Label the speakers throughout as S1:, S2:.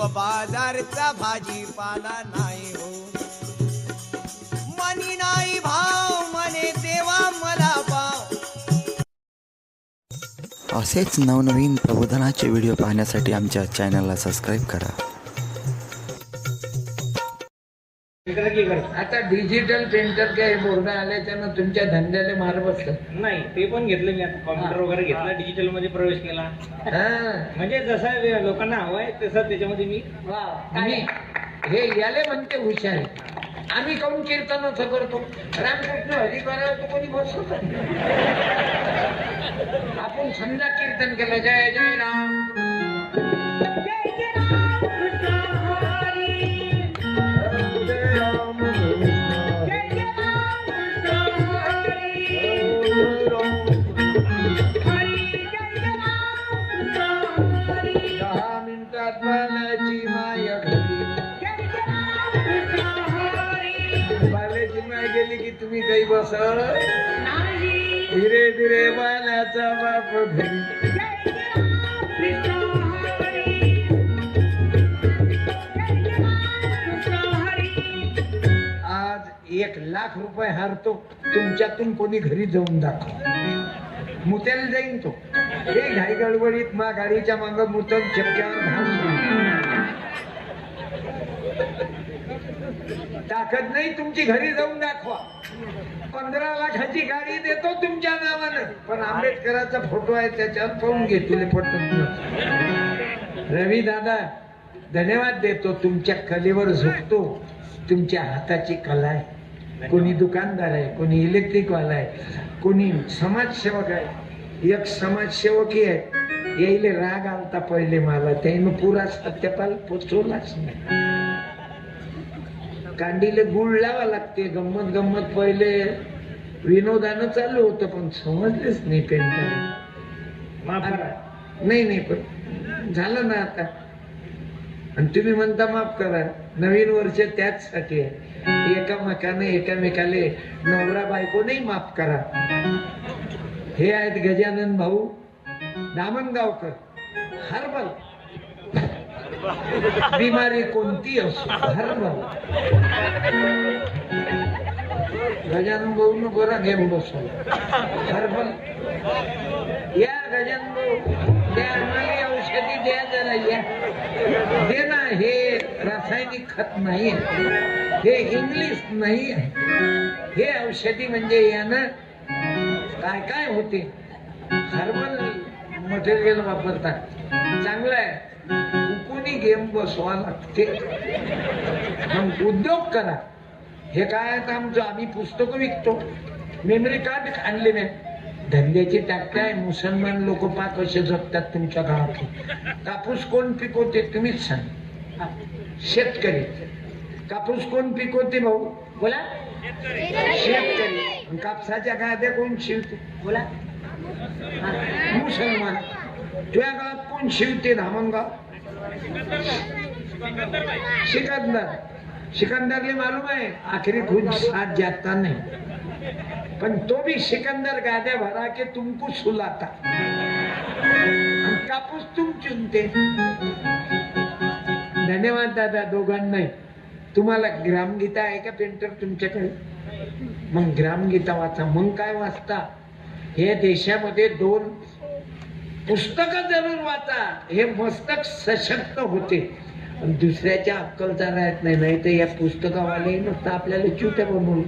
S1: व बाजारचा भाजीपाला नाही हो. मनी नाही भाव मने देवा मला पाव.
S2: असेच नवनवीन प्रबोधनाचे व्हिडिओ पाहण्यासाठी आमच्या चॅनलला सबस्क्राईब करा.
S3: आता डिजिटल प्रिंटर काय बोर्ड आल्याच्यानं तुमच्या धंद्याला मार बसत
S4: नाही ते पण घेतलं मी आता. कॉम्प्युटर वगैरे घेतला डिजिटलमध्ये प्रवेश केला.
S3: हा.
S4: म्हणजे जसं वे- लोकांना हवंय तसं त्याच्यामध्ये मी
S3: हे याले म्हणते हुशार. आम्ही काऊन कीर्तनाचं करतो? रामकृष्ण हरी करायला कोणी बसत आपण समजा कीर्तन केलं. जय जय राम. गेली की तुम्ही काही बस धीरे धीरे बाल्याचा बाप घरी. आज एक लाख रुपये हारतो. तुमच्यातून कोणी घरी जाऊन दाखव. मुतेल जाईन तो. हे घाई गडबडीत मा गाडीच्या माग मुतल चक्क्यावर घाल ताकद नाही तुमची घरी जाऊन दाखवा. पंधरा लाखाची गाडी देतो तुमच्या नावानं. पण आंबेडकराचा फोटो आहे त्याच्यावर पाहून घे तुले फोटो रवी दादा धन्यवाद देतो तुमच्या कलेवर झुकतो. तुमच्या हाताची कला आहे. कोणी दुकानदार आहे कोणी इलेक्ट्रिकवाला आहे कोणी समाजसेवक आहे. एक समाजसेवकी आहे. यायले राग आलता पहिले मला. त्यानं पुरा सत्यपाल पोचवलाच नाही. कांडीले गुळ लावा लागते गंमत गंमत पहिले. विनोदानं चालू होतं पण समजलेच नाही पेंटर
S4: माफ करा.
S3: नाही नाही पण झालं ना आता. आणि तुम्ही म्हणता माफ करा. नवीन वर्ष त्याचसाठी आहे. एकामेकाने एकामेकाले नवरा बायको नाही माफ करा. हे आहेत गजानन भाऊ दामणगावकर हर्बल. बिमारी कोणती असो हर्बल गजानन भाऊ न गोरा घेऊन बसतो हर्बल या गजानन भाऊ त्या आम्हाला औषधी द्या जरा या. दे ना हे रासायनिक खत नाही हे इंग्लिश नाही आहे. हे औषधी म्हणजे यानं काय काय होते? हर्बल मटेरियल वापरतात. चांगलं आहे. कोणी गेम बसवा लागते? मग उद्योग करा. हे काय आता आमचं आम्ही पुस्तकं विकतो. मेमरी कार्ड आणले मी. धंद्याची टाकते आहे मुसलमान लोक पा कसे जगतात तुमच्या गावात कापूस कोण पिकवते तुम्हीच सांग. शेतकरी. कापूस कोण पिकवते भाऊ? बोला. शेतकरी. कापसाच्या गाद्या कोण शिवते? बोला. मुसलमान. तुझ्या गावात कोण शिवते धामणगाव? सिकंदर. सिकंदरले मालूम आहे आखिरी खुद साथ जाता नहीं. पण तो भी सिकंदर गाद्या भरा के तुमको सुलाता. कापूस तुम चुनते. धन्यवाद दादा दोघांनाही. तुम्हाला ग्रामगीता आहे का पेंटर तुमच्याकडे? मग ग्रामगीता वाचा मग काय वाचता? हे देशामध्ये दोन पुस्तकं जरूर वाचा. हे मस्तक सशक्त होते. दुसऱ्याच्या अक्कलचा राहत नाही. नाही तर या पुस्तकावाले नुसतं आपल्याला चुत्या बनवून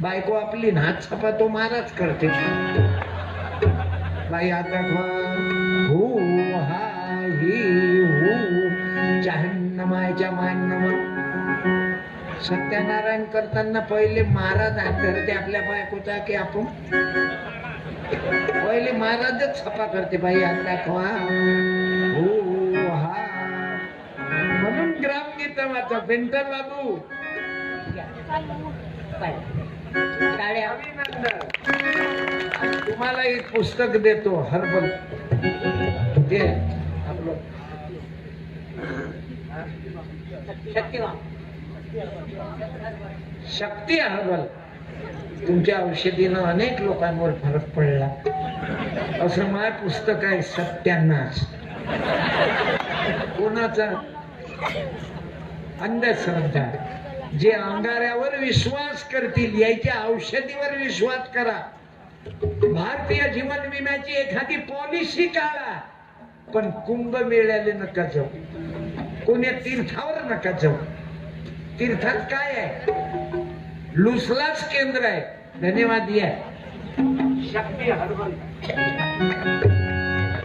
S3: बायको आपली नाच छापा तो महाराज करते. बाई आता हो हा ही हो जहन्नमायच्या मान्यमा सत्यनारायण करताना पहिले महाराज करते आपल्या बायकोचा की आपण पहिले महाराजच छपा करते बाई आता खवा हो, हो हा म्हणून ग्रामगीत माझा. पेंटर बाबू. अभिनंदन. तुम्हाला एक पुस्तक देतो हर्बल. ते आपलं. शक्ती हर्बल. तुमच्या औषधीनं अनेक लोकांवर फरक पडला. असं माय पुस्तक आहे सत्यानाच कोणाचा? अंधश्रद्धा. जे अंगाऱ्यावर विश्वास करतील याच्या औषधीवर विश्वास करा. भारतीय जीवन विम्याची एखादी पॉलिसी काढा. पण कुंभ मेळ्याले नका जाऊ. कोण्या तीर्थावर नका जाऊ. तीर्थात काय आहे? लुसलाच केंद्र आहे. धन्यवाद या. शक्ती हरवल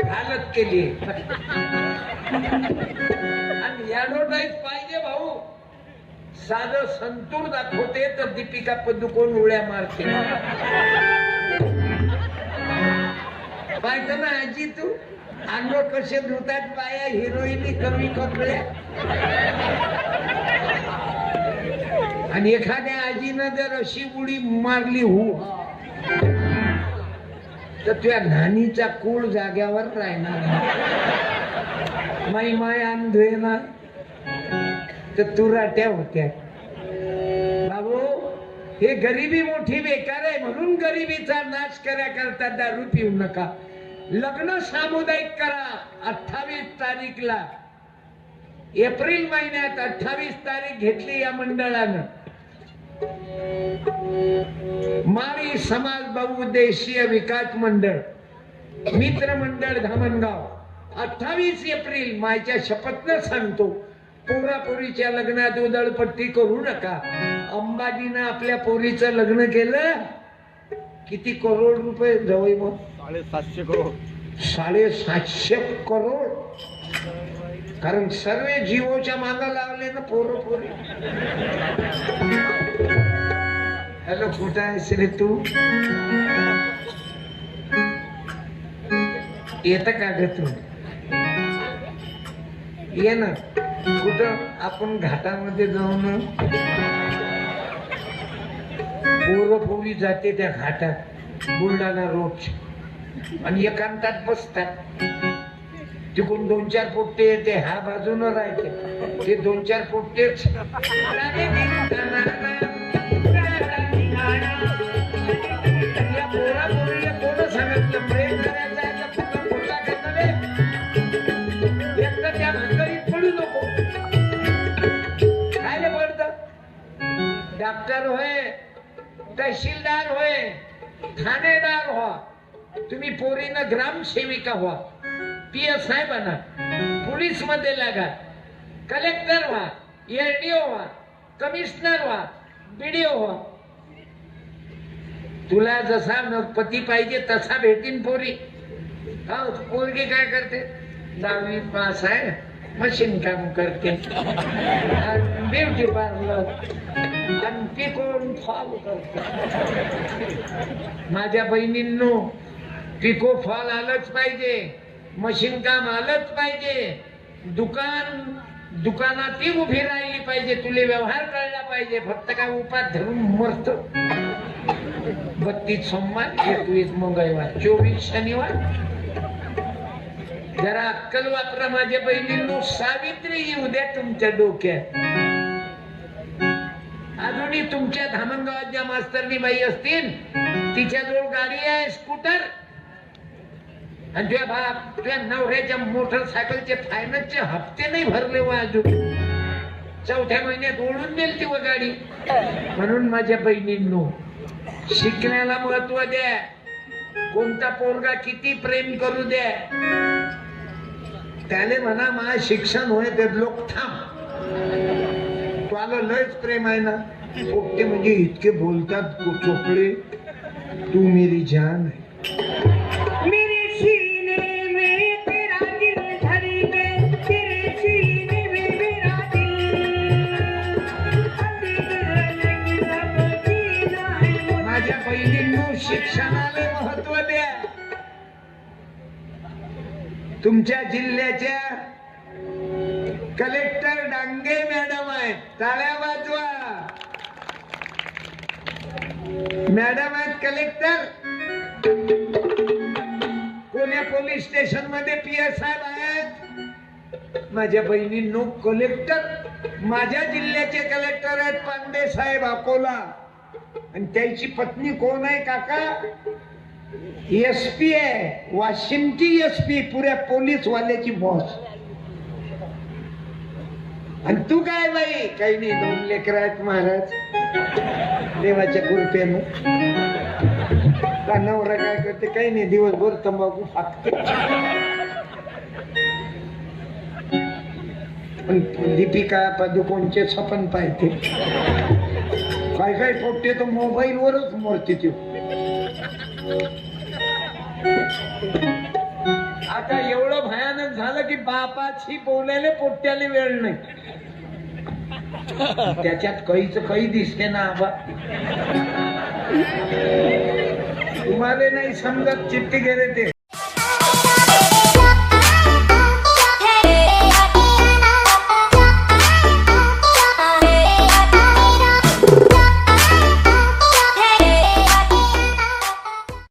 S3: हालत केली आणि ॲडव्हर्टाईज पाहिजे भाऊ. साधं संतूर दाखवते तर दीपिका पदुकोण उड्या मारते. पाहिजे ना आजी तू? अंग कसे धुतात पाया हिरोईनी कमी कपड्या. आणि एखाद्या आजीनं जर अशी उडी मारली हो तर तुझ्या नानीचा कूळ जाग्यावर राहणार माई माय अंधे ना तर तुराट्या होत्या. बाबू हे गरिबी मोठी बेकार आहे म्हणून गरिबीचा नाश करता दारू पिऊ नका. लग्न सामुदायिक करा अठ्ठावीस तारीखला. एप्रिल महिन्यात अठ्ठावीस तारीख घेतली या मंडळानं. माळी समाज बहुउद्देशीय विकास मंडळ मित्र मंडळ धामणगाव. अठ्ठावीस एप्रिल मायच्या शपथनं सांगतो पोरापोरीच्या लग्नात उदळपट्टी करू नका. अंबाजीनं आपल्या पोरीचं लग्न केलं किती करोड रुपये जवळ मग?
S1: साडेसातशे करोड.
S3: साडेसातशे करोड? कारण सर्व जीवोच्या मागा लावले ना पोरं पोरी. हॅलो कुठं आहेस रे तू. येत का ग तू? ये ना कुठं? आपण घाटामध्ये जाऊन पोरं पोरी जाते त्या घाटात बुलढाणा रोड आणि एकांतात बसतात. तिकडून दोन चार पोट्टे येते ह्या बाजूनं राहते. ते दोन चार पोट्टेच. पडू नको. काय डॉक्टर होय तहसीलदार होय ठाणेदार व्हा. तुम्ही पोरीनं ग्रामसेविका व्हा. पी एस आय बना पोलीसमध्ये लागा. कलेक्टर व्हा एलडीओ व्हा कमिशनर व्हा बीडीओ व्हा. तुला जसा पती पाहिजे तसा भेटीन पोरी. हा पोरगी काय करते? दहावी पास आहे मशीन काम करते. ब्युटी पार्लर आणि पिकोन फॉल करते. माझ्या बहिणींनो पिको फॉल आलंच पाहिजे मशीन काम आलंच पाहिजे. दुकान दुकानात उभी राहिली पाहिजे तुले व्यवहार कळला पाहिजे फक्त काय उपात धरून मरत. बत्तीस सोमवार एकवीस मंगळवार चोवीस शनिवार. जरा अक्कल वापरा माझ्या बहिणींनो. सावित्री येऊ द्या तुमच्या डोक्यात. अजूनही तुमच्या धामणगावात ज्या मास्तरनी बाई असतील तिच्याजवळ गाडी आहे स्कूटर. आणि तुझ्या बाप तुझ्या नवऱ्याच्या मोटरसायकलचे फायनान्सचे हप्ते नाही भरले व अजून. चौथ्या महिन्यात ओढून देईल ती व गाडी. म्हणून माझ्या बहिणींनो शिकण्याला महत्त्व द्या. कोणता पोरगा किती प्रेम करू द्या. त्याने म्हणा मला शिक्षण होय ते लोक थांब. तुला लयच प्रेम आहे ना. पोपटे म्हणजे इतके बोलतात चोपडे तू मेरी जान आहे. तुमच्या जिल्ह्याच्या कलेक्टर डांगे मॅडम आहेत. टाळ्या वाजवा. मॅडम आहेत कलेक्टर. पुणे पोलीस स्टेशनमध्ये पी एस साहेब आहेत. माझ्या बहिणींनो कलेक्टर. माझ्या जिल्ह्याचे कलेक्टर आहेत पांडे साहेब अकोला. आणि त्याची पत्नी कोण आहे काका? एस पी आहे. वाशिमची एस पी पुऱ्या पोलीस वाल्याची बॉस आणि तू काय बाई? काही नाही दोन लेकर आहेत महाराज. देवाच्या कृपेनं. का नवरा काय करते? काही नाही दिवसभर तंबाखू फाकते पण दीपिका पदुकोणचे सपन पाहते. काय काय फोटते तर मोबाईल वरच मोरते ते. आता एवढं भयानक झालं की बापाची बोलायला पोट्याला वेळ नाही. त्याच्यात काहीच काही दिसते ना आबा. तुम्हाला नाही समजत चिठ्ठी गेले ते.